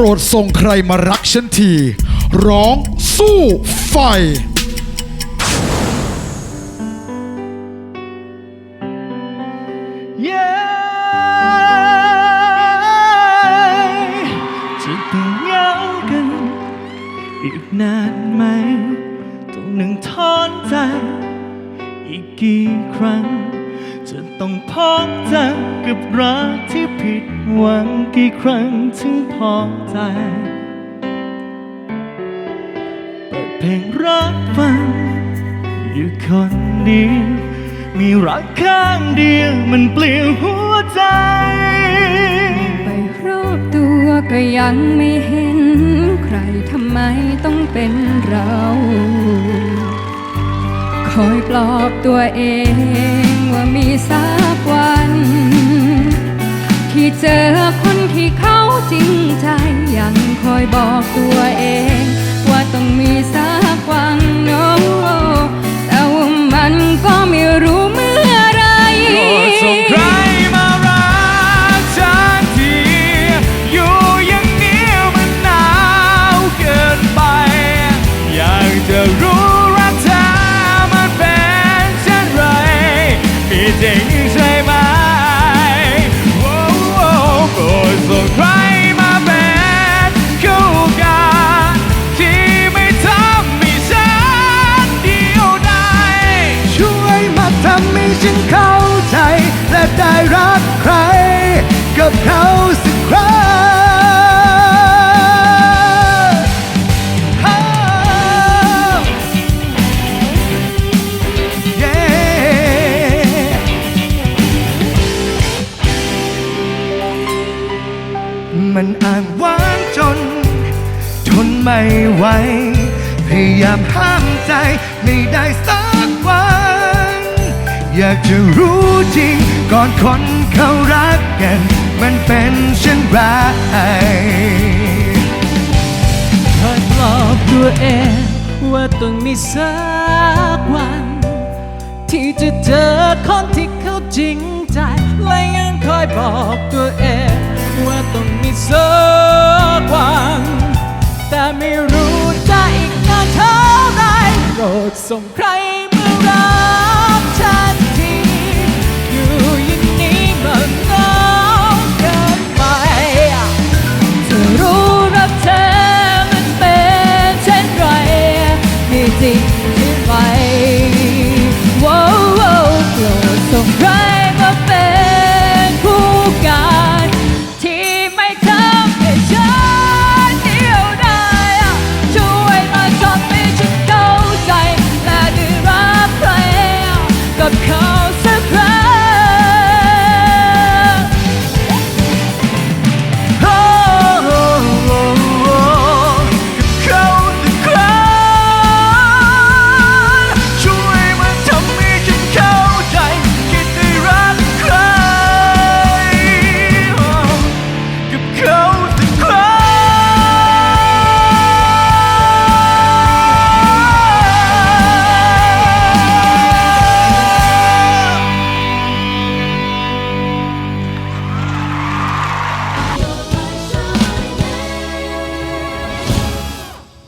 รดส่งใครมารักฉันที ร้องสู้ไฟจะต้องเหงากันอีกนานไหม ต้องหนึ่งทอนใจ อีกกี่ครั้ง จะต้องพบเจอกับรักที่ผิดหวังกี่ครั้งถึงพอใจเปิดเพลงรักฟังอยู่คนเดียวมีรักข้างเดียวมันเปลี่ยวหัวใจ ไปรอบตัวก็ยังไม่เห็น ใครทำไมต้องเป็นเรา คอยปลอบตัวเองว่า เจอคนที่เขาจริงใจ ยังคอยบอกตัวเอง ว่าต้องมีสักวันโนแต่ว่ามันก็ไม่รู้เมื่อไรโปรดส่งใครมารักฉันทีอยู่อย่างนี้มันหนาวเกินไป อยากจะรู้รักเธอมันเป็นเช่นไรมีจริำให้ฉันเข้าใจ และได้รักใคร กับเขาสักครั้งมันอ่างว้างจน ทนไม่ไหว พยายามห้ามใจไม่ได้สักากจะรู้จริง ก่อนคนเขารักกัน มันเป็นเช่นไรคอยปลอบตัวเองว่าต้องมีสักวัน ที่จะเจอคนที่เขาจริงใจและยังคอยบอกตัวเองว่าต้องมีสักวัน แต่ไม่รู้จะอีกนานเท่าไรโปรดส่งใคร